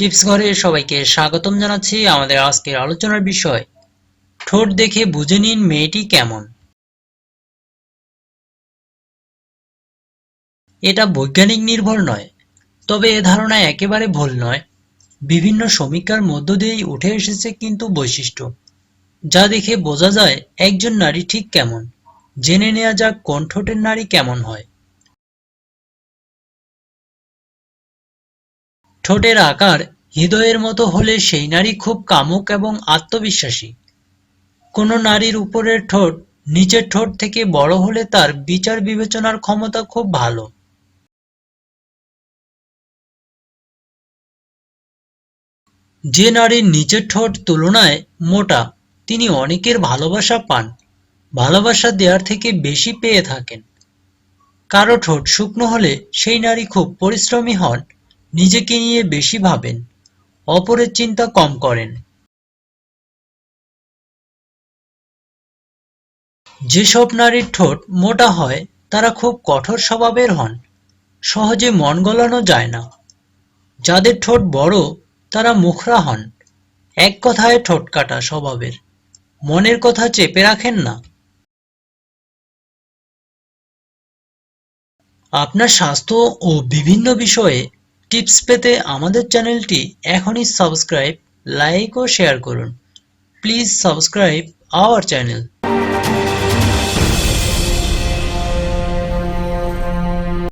Tips ঘরে সবাইকে স্বাগতম জানাচ্ছি আমাদের আজকের আলোচনার বিষয়। ঠোঁট দেখে বুঝে নিন মেয়েটি কেমন। এটা বৈজ্ঞানিক নির্ভর নয়, তবে এ ধারণা একেবারে ভুল নয়। বিভিন্ন সমীক্ষার মধ্য দিয়েই উঠে এসেছে কিন্তু বৈশিষ্ট্য, যা দেখে বোঝা যায় একজন নারী ঠিক কেমন। জেনে নেওয়া যাক কোন ঠোঁটের নারী কেমন হয়। ঠোঁটের আকার হৃদয়ের মতো হলে সেই নারী খুব কামুক এবং আত্মবিশ্বাসী। কোনো নারীর উপরের ঠোঁট নিচের ঠোঁট থেকে বড় হলে তার বিচার বিবেচনার ক্ষমতা খুব ভালো। যে নারীর নিচের ঠোঁট তুলনায় মোটা, তিনি অনেকের ভালোবাসা পান, ভালোবাসা দেওয়ার থেকে বেশি পেয়ে থাকেন। কারও ঠোঁট শুকনো হলে সেই নারী খুব পরিশ্রমী হন নিজেকে নিয়ে বেশি ভাবেন, অপরের চিন্তা কম করেন। যেসব নারীর ঠোঁট মোটা হয়, তারা খুব কঠোর স্বভাবের হন, সহজে মন গলানো যায় না। যাদের ঠোঁট বড়, তারা মুখরা হন, এক কথায় ঠোঁট কাটা স্বভাবের। মনের কথা চেপে রাখেন না। আপনার স্বাস্থ্য ও বিভিন্ন বিষয়ে টিপস পেতে আমাদের চ্যানেলটি এখনই সাবস্ক্রাইব লাইক ও শেয়ার করুন। Please subscribe our channel.